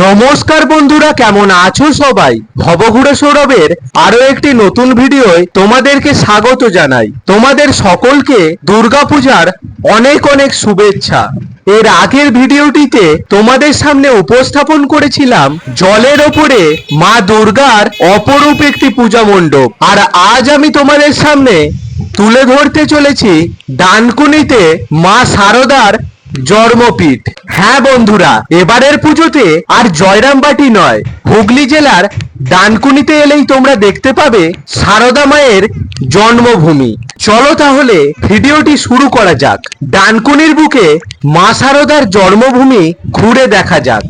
নমস্কার বন্ধুরা, কেমন আছো সবাই? ভবঘুরে সৌরভের আরও একটি নতুন ভিডিওয় তোমাদেরকে স্বাগত জানাই। তোমাদের সকলকে দুর্গাপূজার অনেক অনেক শুভেচ্ছা। এর আগের ভিডিওটিতে তোমাদের সামনে উপস্থাপন করেছিলাম জলের ওপরে মা দুর্গার অপরূপ একটি পূজা মণ্ডপ। আর আজ আমি তোমাদের সামনে তুলে ধরতে চলেছি ডানকুনিতে মা শারদার জন্মপীঠ। হ্যাঁ বন্ধুরা, এবারের পুজোতে আর জয়রামবাটি নয়। হুগলি জেলার ডানকুনিতে এলেই তোমরা দেখতে পাবে সারদা মায়ের জন্মভূমি। চলো তাহলে ভিডিওটি শুরু করা যাক। ডানকুনির বুকে মা সারদার জন্মভূমি ঘুরে দেখা যাক।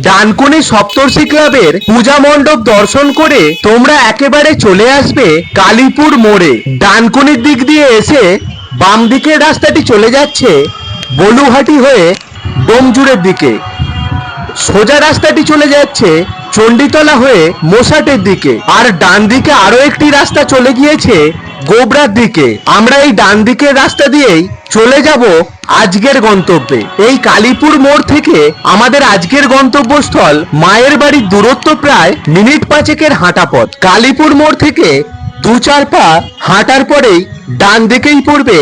ডানকুনি সপ্তর্ষি ক্লাবের পূজা মণ্ডপ দর্শন করে তোমরা একেবারে চলে আসবে কালীপুর মোড়ে। ডানকুনির দিক দিয়ে এসে বাম দিকের রাস্তাটি চলে যাচ্ছে বলুহাটি হয়ে ডোমজুড়ের দিকে। সোজা রাস্তাটি চলে যাচ্ছে চণ্ডীতলা হয়ে মোসাটের দিকে। আর ডান দিকে আরও একটি রাস্তা চলে গিয়েছে গোবরার দিকে। আমরা এই ডান দিকের রাস্তা দিয়েই চলে যাব আজকের গন্তব্যে। এই কালীপুর মোড় থেকে আমাদের আজকের গন্তব্যস্থল মায়ের বাড়ির দূরত্ব প্রায় মিনিট পাঁচেকের হাঁটা পথ। কালীপুর মোড় থেকে দু চার পা হাঁটার পরেই ডান দিকেই পড়বে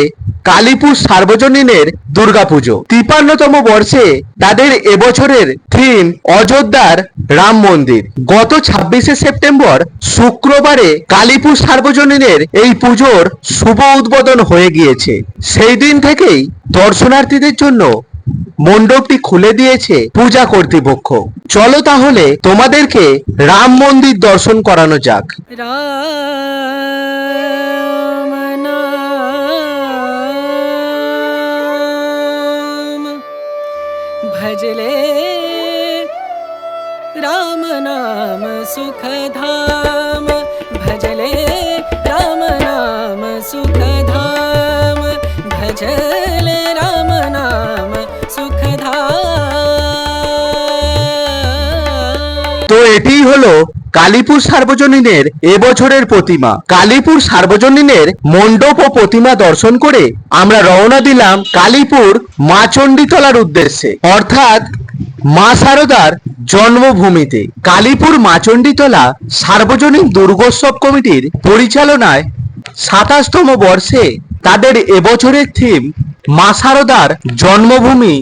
কালীপুর সার্বজনীনের দুর্গাপুজো। তিপান্নতম বর্ষে তাদের এবছরের থিম অযোধ্যার রাম মন্দির। গত ছাব্বিশে সেপ্টেম্বর শুক্রবারে কালীপুর সার্বজনীনের এই পুজোর শুভ উদ্বোধন হয়ে গিয়েছে। সেই দিন থেকেই দর্শনার্থীদের জন্য মণ্ডপটি খুলে দিয়েছে পূজা কর্তৃপক্ষ। চলো তাহলে তোমাদেরকে রাম মন্দির দর্শন করানো যাক। भजले राम नाम सुखधाम भजले राम नाम सुखधाम भजले राम नाम सुखधाम তো এটিই হলো কালীপুর সার্বজনীনের এবছরের প্রতিমা। কালীপুর সার্বজনীনের মণ্ডপ ও প্রতিমা দর্শন করে আমরা রওনা দিলাম কালীপুর মা চণ্ডীতলার উদ্দেশ্যে। অর্থাৎ মা সারদার জন্মভূমিতে। কালীপুর মা চণ্ডীতলা সার্বজনীন দুর্গোৎসব কমিটির পরিচালনায় সাতাশতম বর্ষে তাদের এবছরের থিম মা সারদার জন্মভূমি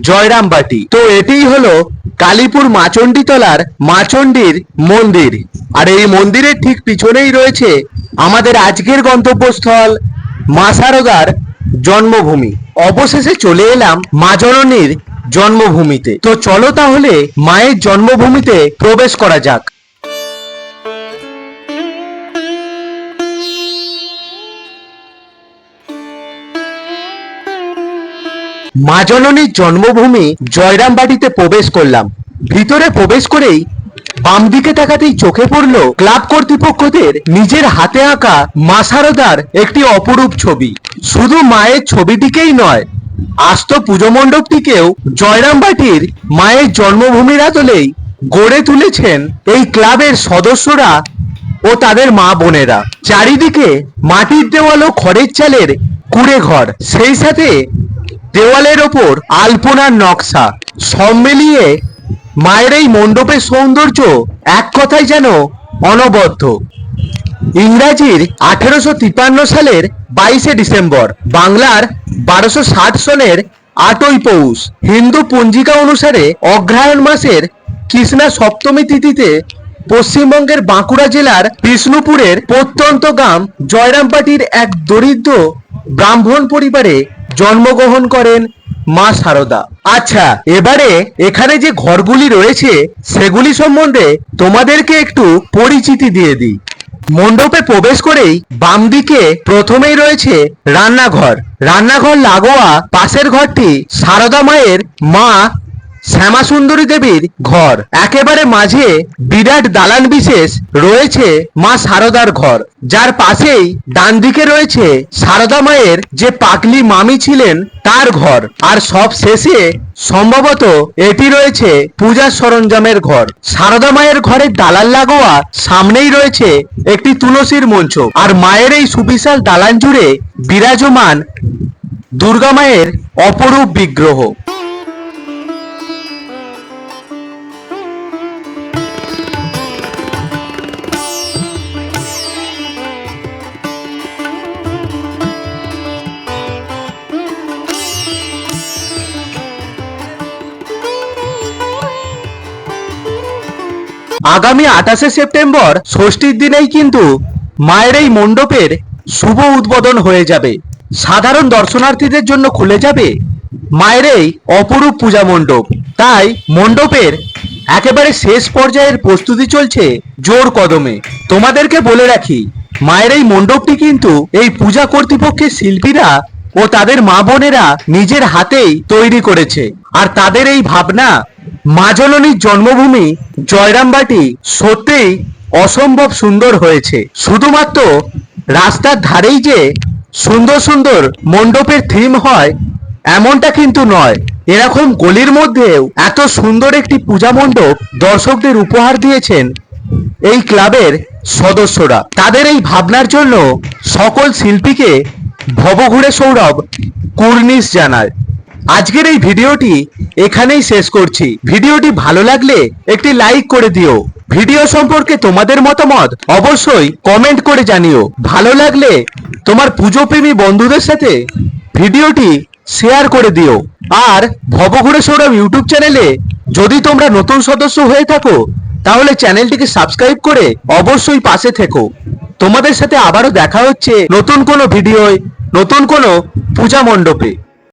জয়রামবাটি। তো এটিই হলো কালীপুর মাচণ্ডীতলার মাচণ্ডীর মন্দির। আর এই মন্দিরের ঠিক পিছনেই রয়েছে আমাদের আজকের গন্তব্যস্থল মা শারদার জন্মভূমি। অবশেষে চলে এলাম মা জননীর জন্মভূমিতে। তো চলো তাহলে মায়ের জন্মভূমিতে প্রবেশ করা যাক। মা জননীর জন্মভূমি জয়রামবাটিতে প্রবেশ করলাম। ভিতরে প্রবেশ করেই বাম দিকে তাকাতেই চোখে পড়ল ক্লাব কর্তৃপক্ষদের নিজের হাতে আঁকা মা শারদার একটি অপরূপ ছবি। শুধু মায়ের ছবিটিকেই নয়, আস্ত পুজো মণ্ডপটিকেও জয়রামবাটির মায়ের জন্মভূমির আদলেই গড়ে তুলেছেন এই ক্লাবের সদস্যরা ও তাদের মা বোনেরা। চারিদিকে মাটির দেওয়াল ও খড়ের চালের কুড়ে ঘর সেই সাথে দেওয়ালের ওপর আলপনার নকশা। সব মিলিয়ে মায়ের এই মণ্ডপের সৌন্দর্য এক কথায় যেন অনবদ্য। ইংরাজির আঠেরোশো তিপ্পান্ন সালের বাইশে ডিসেম্বর, বাংলার বারোশো ষাট সনের আটই পৌষ। হিন্দু পঞ্জিকা অনুসারে অগ্রহায়ণ মাসের কৃষ্ণা সপ্তমী তিথিতে পশ্চিমবঙ্গের বাঁকুড়া জেলার বিষ্ণুপুরের প্রত্যন্ত গ্রাম জয়রামপাটির এক দরিদ্র ব্রাহ্মণ পরিবারে জন্মগ্রহণ করেন মা সারদা। আচ্ছা এবারে এখানে যে ঘরগুলি রয়েছে, সেগুলি সম্বন্ধে তোমাদেরকে একটু পরিচিতি দিয়ে দিই। মণ্ডপে প্রবেশ করেই বাম দিকে প্রথমেই রয়েছে রান্নাঘর। রান্নাঘর লাগোয়া পাশের ঘরটি সারদা মায়ের মা শ্যামা সুন্দরী দেবীর ঘর। একেবারে মাঝে বিরাট দালান বিশেষ রয়েছে মা সারদার ঘর। যার পাশেই ডান দিকে রয়েছে সারদা মায়ের যে পাগলি মামি ছিলেন তার ঘর। আর সব শেষে সম্ভবত এটি রয়েছে পূজার সরঞ্জামের ঘর। সারদা মায়ের ঘরের দালান লাগোয়া সামনেই রয়েছে একটি তুলসীর মঞ্চ। আর মায়ের এই সুবিশাল দালান জুড়ে বিরাজমান দুর্গা মায়ের অপরূপ বিগ্রহ। আগামী আঠাশে সেপ্টেম্বর ষষ্ঠীর দিনেই কিন্তু মায়ের এই মণ্ডপের শুভ উদ্বোধন হয়ে যাবে। সাধারণ দর্শনার্থীদের জন্য খুলে যাবে মায়ের এই অপরূপ পূজা মণ্ডপ। তাই মণ্ডপের একেবারে শেষ পর্যায়ের প্রস্তুতি চলছে জোর কদমে। তোমাদেরকে বলে রাখি, মায়ের এই মণ্ডপটি কিন্তু এই পূজা কর্তৃপক্ষের শিল্পীরা ও তাদের মা বোনেরা নিজের হাতেই তৈরি করেছে। আর তাদের এই ভাবনা মা জননীর জন্মভূমি জয়রামবাটি সত্যিই অসম্ভব সুন্দর হয়েছে। শুধুমাত্র রাস্তার ধারেই যে সুন্দর সুন্দর মণ্ডপের থিম হয়, এমনটা কিন্তু নয়। এরকম গলির মধ্যেও এত সুন্দর একটি পূজা মণ্ডপ দর্শকদের উপহার দিয়েছেন এই ক্লাবের সদস্যরা। তাদের এই ভাবনার জন্য সকল শিল্পীকে ভবঘুরে সৌরভ কুর্নিশ জানায়। আজকের এই ভিডিওটি এখানেই শেষ করছি। ভিডিওটি ভালো লাগলে একটি লাইক করে দিও। ভিডিও সম্পর্কে তোমাদের মতামত অবশ্যই কমেন্ট করে জানিও। ভালো লাগলে তোমার পুজোপ্রেমী বন্ধুদের সাথে ভিডিওটি শেয়ার করে দিও। আর ভবঘুরে সৌরভ ইউটিউব চ্যানেলে যদি তোমরা নতুন সদস্য হয়ে থাকো, তাহলে চ্যানেলটিকে সাবস্ক্রাইব করে অবশ্যই পাশে থেকো। তোমাদের সাথে আবারও দেখা হচ্ছে নতুন কোনো ভিডিওয়, নতুন কোনো পূজা মণ্ডপে।